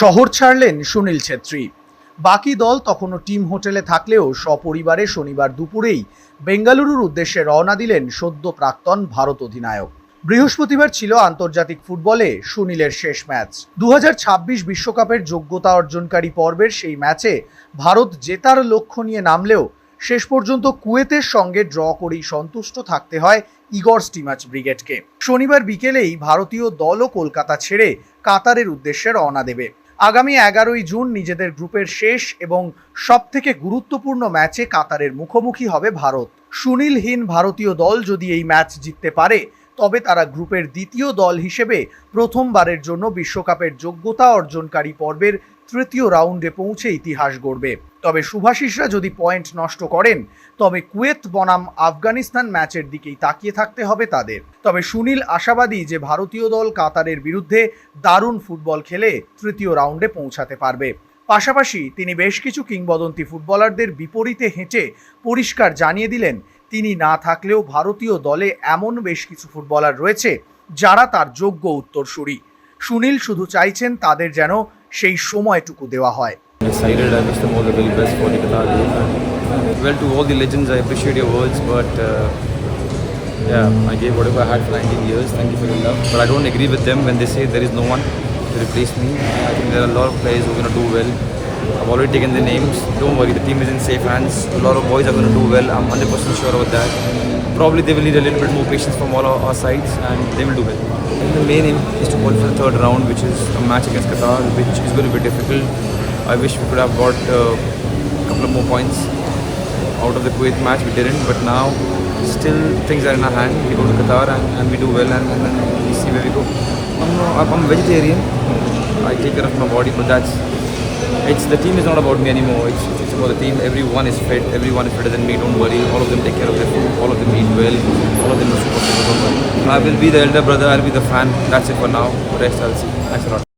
শহর ছাড়লেন সুনীল ছেত্রী। বাকি দল তখনও টিম হোটেলে থাকলেও সপরিবারে শনিবার দুপুরেই বেঙ্গালুরুর উদ্দেশ্যে রওনা দিলেন সদ্য প্রাক্তন ভারত অধিনায়ক। বৃহস্পতিবার ছিল আন্তর্জাতিক ফুটবলে সুনীলের শেষ ম্যাচ। দু বিশ্বকাপের যোগ্যতা অর্জনকারী পর্বের সেই ম্যাচে ভারত জেতার লক্ষ্য নিয়ে নামলেও শেষ পর্যন্ত কুয়েতের সঙ্গে ড্র করেই সন্তুষ্ট থাকতে হয় ইগর স্টিমাচ ব্রিগেডকে। শনিবার বিকেলেই ভারতীয় দলও কলকাতা ছেড়ে কাতারের উদ্দেশ্যে রওনা দেবে। আগামী এগারোই জুন নিজেদের গ্রুপের শেষ এবং সবথেকে গুরুত্বপূর্ণ ম্যাচে কাতারের মুখোমুখি হবে ভারত। সুনীলহীন ভারতীয় দল যদি এই ম্যাচ জিততে পারে, তবে তারা গ্রুপের দ্বিতীয় দল হিসেবে প্রথমবারের জন্য বিশ্বকাপের যোগ্যতা অর্জনকারী পর্বের তৃতীয় রাউন্ডে পৌঁছে ইতিহাস গড়বে। তবে শুভাশিসরা যদি পয়েন্ট নষ্ট করেন, তবে কুয়েত বনাম আফগানিস্তান ম্যাচের দিকেই তাকিয়ে থাকতে হবে তাদের। তবে সুনীল আশাবাদী যে ভারতীয় দল কাতারের বিরুদ্ধে দারুণ ফুটবল খেলে তৃতীয় রাউন্ডে পৌঁছাতে পারবে। পাশাপাশি তিনি বেশ কিছু কিংবদন্তি ফুটবলারদের বিপরীতে হেঁটে পরিষ্কার জানিয়ে দিলেন, তিনি না থাকলেও ভারতীয় দলে এমন বেশ কিছু ফুটবলার রয়েছে যারা তার যোগ্য উত্তরসূরি। সুনীল শুধু চাইছেন তাদের যেন সেই সময়টুকু দেওয়া হয় excited. I wish them all the very best for the Qatar game. Well, to all the legends, I appreciate your words, but uh, yeah, I gave whatever I had for 19 years. Thank you for your love. But I don't agree with them when they say there is no one to replace me. I think there are a lot of players who are going to do well. I've already taken the names. Don't worry, the team is in safe hands. A lot of boys are going to do well. I'm 100% sure about that. Probably they will need a little bit more patience from all our, our sides, and they will do well. And the main aim is to qualify for the third round, which is a match against Qatar, which is going to be difficult. I wish we could have got uh, a couple of more points out of the Kuwait match. We didn't, but now still things are in our hand. We go to Qatar and, and we do well, and, and then we see where we go. I'm, I'm I'm vegetarian. I take care of my body, but that's it's the team is not about me anymore. It's, it's about the team. Everyone is fit. Everyone is fitter than me. Don't worry. All of them take care of their food. All of them eat well. All of them are super fit. I will be the elder brother. I'll be the fan. That's it for now. The rest I'll see. Thanks a lot.